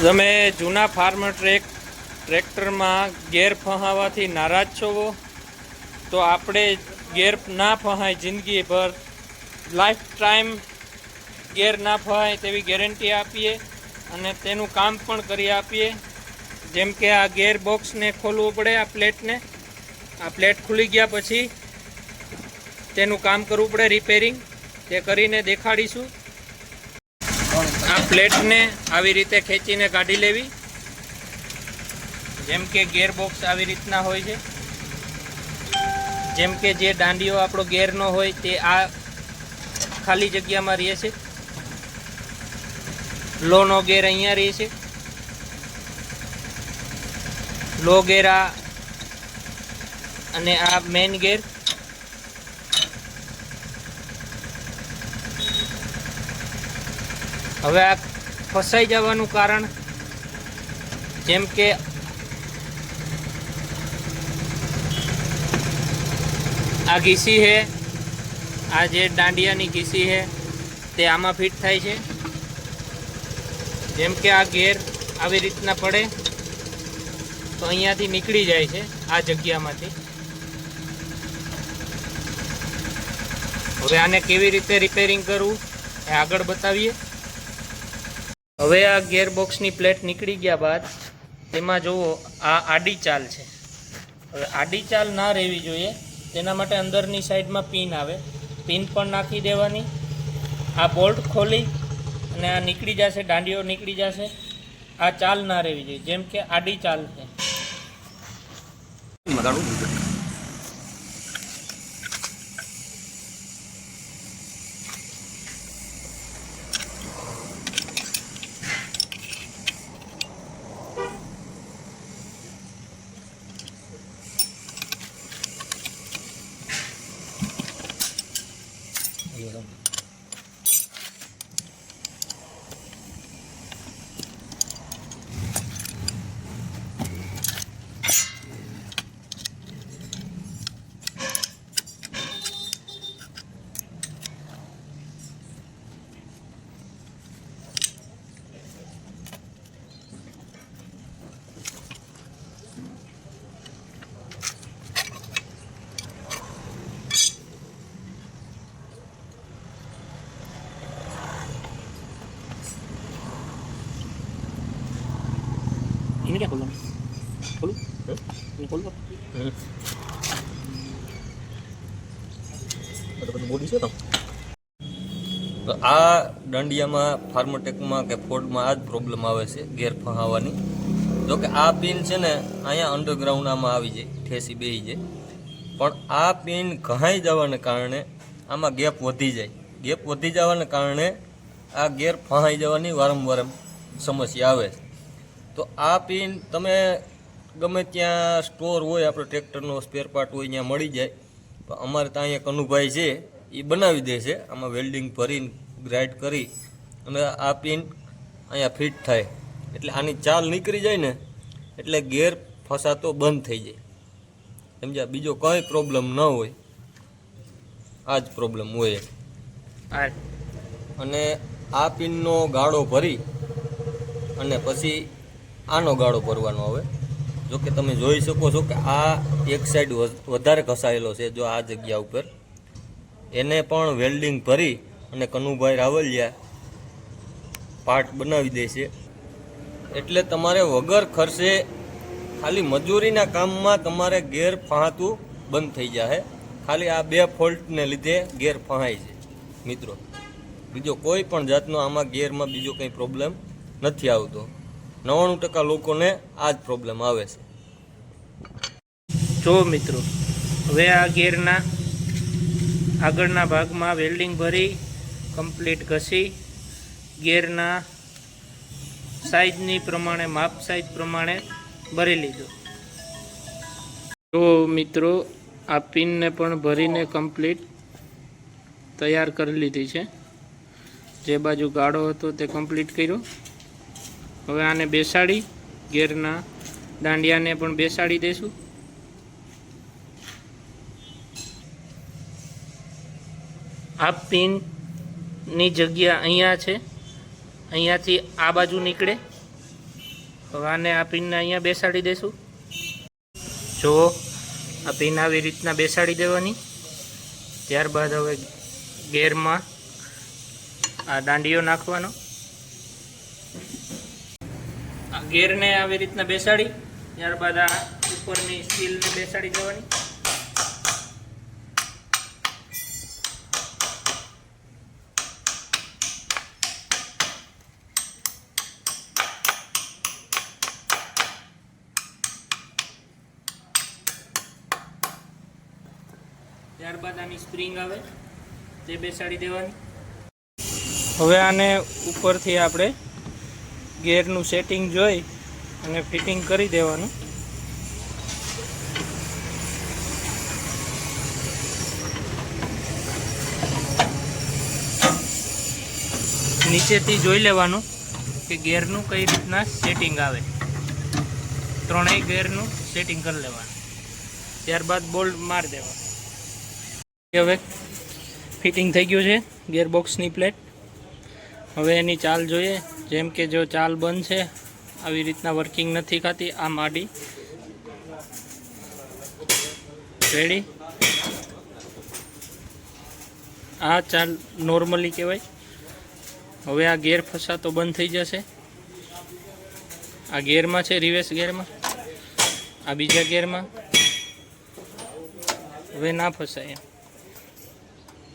તમે જૂના farm track ટ્રેક્ટરમાં ગેર ફહાવાથી નારાજ છો તો આપણે ગેર ના ફહાય જિંદગીભર લાઈફ ટાઈમ ગેર ના ફહાય તેવી ગેરંટી આપીએ અને તેનું કામ પણ કરી આપીએ. જેમ કે આ ગેર બોક્સને ખોલવું પડે આ પ્લેટને. આ પ્લેટ ખુલી ગયા પછી તેનું કામ કરવું પડે રિપેરિંગ. તે કરીને દેખાડીશું. આ પ્લેટને આવી રીતે ખેંચીને કાઢી લેવી. જેમ કે ગેર બોક્સ આવી રીતના હોય છે. જેમ કે જે દાંડીઓ આપણો ગેરનો હોય તે આ ખાલી જગ્યામાં રહે છે. લોનો ગેર અહીંયા રહે છે. લો ગેર આ અને આ મેન ગેર. હવે આ ફસાઈ જવાનું કારણ જેમ કે આ ઘીસી છે, આ જે દાંડિયાની ઘીસી છે, તે આમાં ફિટ થાય છે. જેમ કે આ ગેર આવી રીતના પડે, તો અહીંયાથી નીકળી જાય છે, આ જગ્યામાંથી. હવે આને કેવી રીતે રિપેરિંગ કરવું, એ આગળ બતાવીએ. હવે આ ગેરબોક્સની પ્લેટ નીકળી ગયા બાદ તેમાં જુઓ, આ આડી ચાલ છે. હવે આડી ચાલ ના રહેવી જોઈએ. તેના માટે અંદરની સાઈડમાં પિન આવે. પિન પણ નાખી દેવાની. આ બોલ્ટ ખોલી અને આ નીકળી જશે, દાંડીઓ નીકળી જશે. આ ચાલ ના રહેવી જોઈએ, જેમ કે આડી ચાલ છે. யோகம் એને ક્યાં ખોલવાનું ખોલું એને ખોલું તો આ દંડિયામાં ફાર્મટેકમાં કે ફોર્ડમાં આ જ પ્રોબ્લેમ આવે છે ગેર ફહાવાની. જો કે આ પિન છે ને અહીંયા અંડરગ્રાઉન્ડ આમાં આવી જાય ઠેસી બેસી જાય. પણ આ પિન ઘહાઈ જવાને કારણે આમાં ગેપ વધી જાય. ગેપ વધી જવાને કારણે આ ગેર ફહાઈ જવાની વારંવાર સમસ્યા આવે છે. તો આ પિન તમે ગમે ત્યાં સ્ટોર હોય આપણો ટ્રેક્ટરનો સ્પેર પાર્ટ હોય ત્યાં મળી જાય. તો અમારે ત્યાં અહીંયા કનુભાઈ છે એ બનાવી દે છે. આમાં વેલ્ડિંગ ભરીને ગ્રાઇડ કરી અને આ પિન અહીંયા ફિટ થાય. એટલે આની ચાલ નીકળી જાય ને એટલે ગેર ફસાતો બંધ થઈ જાય. સમજ્યા? બીજો કંઈ પ્રોબ્લેમ ન હોય. આ જ પ્રોબ્લેમ હોય આ અને આ પિનનો ગાળો ભરી અને પછી આનો ગાળો ભરવાનો આવે જો કે તમે જોઈ શકો છો કે આ એક સાઈડ વધારે ઘસાયેલો છે જો આ જગ્યા ઉપર. એને પણ વેલ્ડિંગ ભરી અને કનુભાઈ રાવલિયા પાર્ટ બનાવી દે છે. એટલે તમારે વગર ખર્ચે ખાલી મજૂરીના કામમાં તમારે ગેર ફહાતું બંધ થઈ જાય ખાલી આ બે ફોલ્ટને લીધે ગેર ફહાય છે. મિત્રો, બીજો કોઈ પણ જાતનો આમાં ગેરમાં બીજો કંઈ પ્રોબ્લેમ નથી આવતો. નવ્વાણું ટકા લોકોને આ જ પ્રોબ્લેમ આવે છે. જો મિત્રો, હવે આ ગેરના આગળના ભાગમાં વેલ્ડિંગ ભરી કમ્પ્લીટ ઘસી, ગેરના સાઈઝની પ્રમાણે, માપ સાઈઝ પ્રમાણે ભરી લીધો. જો મિત્રો, આ પિનને પણ ભરીને કમ્પ્લીટ તૈયાર કરી લીધી છે. જે બાજુ ગાળો હતો તે કમ્પ્લીટ કર્યો. હવે આને બેસાડી, ગેરના દાંડિયાને પણ બેસાડી દઈશું. આ પિનની જગ્યા અહીંયા છે. અહીંયાથી આ બાજુ નીકળે. હવે આને આ પિનને અહીંયા બેસાડી દઈશું. જુઓ આ પિન આવી રીતના બેસાડી દેવાની. ત્યારબાદ હવે ગેરમાં આ દાંડીઓ નાખવાનો. ગેરને આવી રીતના બેસાડી, ત્યારબાદ આ ઉપરની સ્ટીલને બેસાડી દેવાની. ત્યારબાદ આની સ્પ્રિંગ આવે, તે બેસાડી દેવાની. હવે આને ઉપરથી આપણે ગેરનું સેટિંગ જોઈ અને ફિટિંગ કરી દેવાનું. નીચેથી જોઈ લેવાનું કે ગેરનું કઈ રીતના સેટિંગ આવે. ત્રણેય ગેરનું સેટિંગ કરી લેવાનું. ત્યારબાદ બોલ્ટ મારી દેવાનું. હવે ફિટિંગ થઈ ગયું છે ગેરબોક્સની પ્લેટ હવે એની ચાલ જોઈએ. જેમ કે જો ચાલ બંધ છે આવી રીતના વર્કિંગ નથી ખાતી આ માડી. રેડી આ ચાલ નોર્મલી કહેવાય. હવે આ ગેર ફસાતો બંધ થઈ જશે. આ ગેરમાં છે રિવર્સ ગેરમાં. આ બીજા ગેરમાં. હવે ના ફસાય એમ.